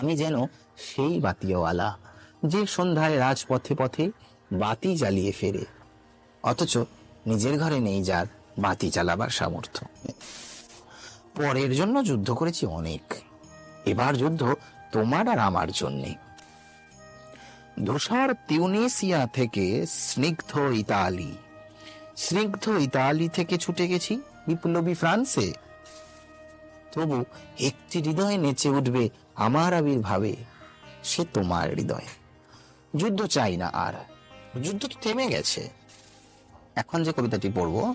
আমি যেন সেই বাতিওয়ালা যে সন্ধ্যায় রাজপথে পথে বাতি জ্বালিয়ে ফেরে। অথচ নিজের ঘরে নেই যার বাতি চালাবার সামর্থ্য। পরের জন্য যুদ্ধ করেছি অনেক। এবার যুদ্ধ তোমার আর আমার জন্যে। ধূসর তিউনেসিয়া থেকে স্নিগ্ধ ইতালি। স্নিগ্ধ ইতালি থেকে ছুটে গেছি বিপ্লবী ফ্রান্সে। তবু একটি হৃদয় নেচে উঠবে আমার আবির্ভাবে। সে তোমার হৃদয়। যুদ্ধ চাই না আর। যুদ্ধ তো থেমে গেছে। এখন যে কবিতাটি পড়ব,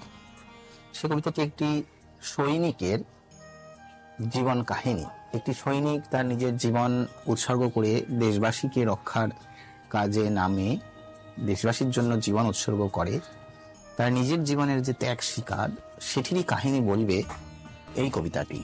সে কবিতাটি একটি সৈনিকের জীবন কাহিনী। একটি সৈনিক তার নিজের জীবন উৎসর্গ করে দেশবাসীকে রক্ষার কাজে নামে, দেশবাসীর জন্য জীবন উৎসর্গ করে। তার নিজের জীবনের যে ত্যাগ শিকার সেটিরই কাহিনী বলবে এই কবিতাটি।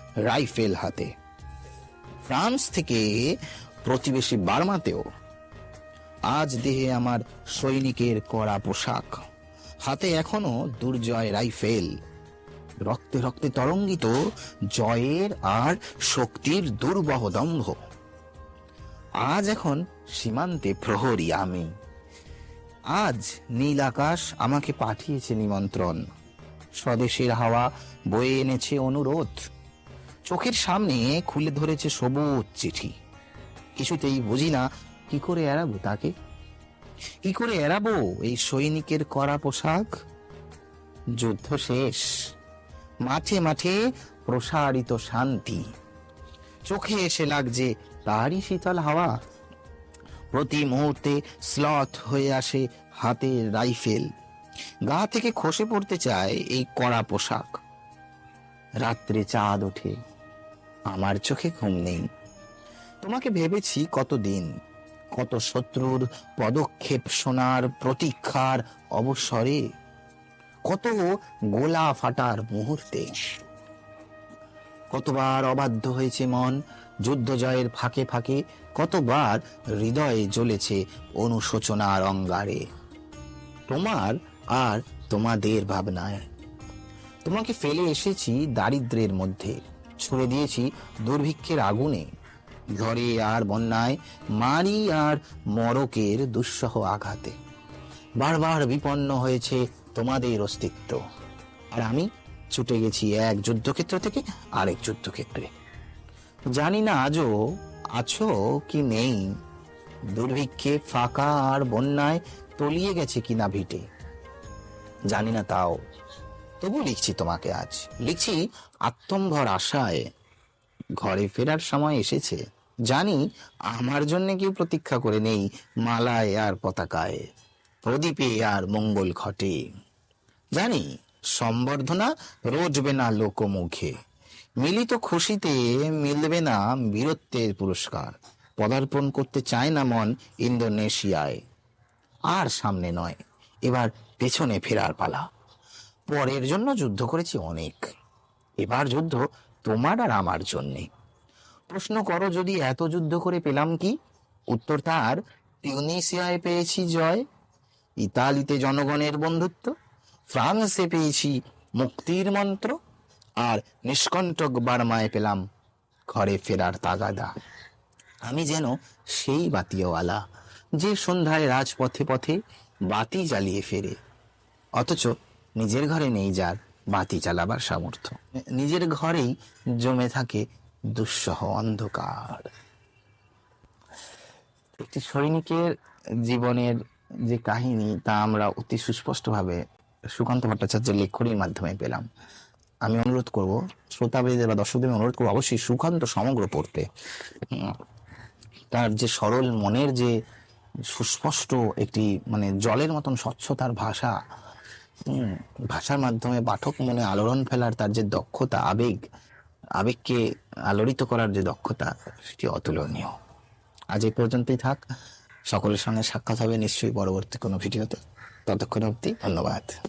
রাইফেল হাতে। ফ্রান্স থেকে প্রতিবেশী বার্মাতেও আজ দেহে আমার সৈনিকের কড়া পোশাক। হাতে এখনও দুর্জয় রাইফেল। রক্তে রক্তে তরঙ্গিত জয়ের আর শক্তির দুর্বহ দম্ভ। আজ এখন সীমান্তে প্রহরী আমি। আজ নীল আকাশ আমাকে পাঠিয়েছে নিমন্ত্রণ। স্বদেশের হাওয়া বয়ে এনেছে অনুরোধ। চোখের সামনে খুলে ধরেছে সবুজ চিঠি। কিছুতেই বুঝি না কি করে এড়াবো তাকে। কি করে এড়াবো এই সৈনিকের করা পোশাক? যুদ্ধ শেষ। মাঠে মাঠে প্রসারিত শান্তি। চোখে এসে লাগছে তারই শীতল হাওয়া। প্রতি মুহূর্তে স্লথ হয়ে আসে হাতের রাইফেল। গা থেকে খসে পড়তে চায় এই কড়া পোশাক। রাত্রে চাঁদ ওঠে। আমার চোখে ঘুম নেই। তোমাকে ভেবেছি কতদিন, কত শত্রুর পদক্ষেপ শোনার প্রতীক্ষার অবসরে, কত গোলা ফাটার মুহূর্তে। কতবার অবাধ্য হয়েছে মন, যুদ্ধ জয়ের ফাঁকে ফাঁকে, কতবার হৃদয়ে জ্বলেছে অনুশোচনার অঙ্গারে। তোমার আর তোমাদের ভাবনায়। তোমাকে ফেলে এসেছি দারিদ্রের মধ্যে। ছুড়ে দিয়েছি দুর্ভিক্ষের আগুনে। ঝড়ে আর বন্যায়, মারি আর মরকের দুঃসহ আঘাতে। বারবার বিপন্ন হয়েছে তোমাদের অস্তিত্ব। আর আমি ছুটে গেছি এক যুদ্ধক্ষেত্র থেকে আরেক যুদ্ধক্ষেত্রে। জানি না আজও আছো কি নেই। দুর্ভিক্ষে ফাঁকা আর বন্যায় তলিয়ে গেছে কিনা ভিটে। জানি না তাও তবু লিখছি তোমাকে আজ। লিখছি, আত্মম্ভর আশায় ঘরে ফেরার সময় এসেছে। জানি আমার জন্য কেউ প্রতীক্ষা করে নেই মালায় আর পতাকায়। প্রদীপে আর মঙ্গল ঘটে। জানি সম্বর্ধনা রোজবে না লোকমুখে। মিলিত খুশিতে মিলবে না বীরত্বের পুরস্কার। পদার্পণ করতে চায় না মন ইন্দোনেশিয়ায়। আর সামনে নয়, এবার পেছনে ফেরার পালা। পরের জন্য যুদ্ধ করেছি অনেক। এবার যুদ্ধ তোমার আর আমার জন্যে। প্রশ্ন করো যদি এত যুদ্ধ করে পেলাম কি? উত্তর তার টিউনিসিয়ায় পেয়েছি জয়, ইতালিতে জনগণের বন্ধুত্ব, ফ্রান্সে পেয়েছি মুক্তির মন্ত্র, আর নিষ্কণ্টক বার্মায় পেলাম ঘরে ফেরার তাগাদা। আমি যেন সেই বাতিওয়ালা, যে সন্ধ্যায় রাজপথে পথে বাতি জ্বালিয়ে ফেরে। অথচ নিজের ঘরে নেই যার বাতি চালাবার সামর্থ্য। নিজের ঘরেই জমে থাকে দুঃসহ অন্ধকার। একটি সৈনিকের জীবনের যে কাহিনী, তা আমরা অতি সুস্পষ্টভাবে সুকান্ত ভট্টাচার্যের লেখনীর মাধ্যমে পেলাম। আমি অনুরোধ করব শ্রোতাবেদের বা দর্শকদের অনুরোধ করব, অবশ্যই সুকান্ত সমগ্র পড়তে। তার যে সরল মনের যে সুস্পষ্ট একটি মানে জলের মতন স্বচ্ছতার ভাষা ভাষার মাধ্যমে পাঠক মনে আলোড়ন ফেলার তার যে দক্ষতা, আবেগ, আবেগকে আলোড়িত করার যে দক্ষতা, সেটি অতুলনীয়। আজ এই পর্যন্তই থাক। সকলের সঙ্গে সাক্ষাৎ হবে নিশ্চয়ই পরবর্তী কোনো ভিডিওতে। ততক্ষণ অবধি ধন্যবাদ।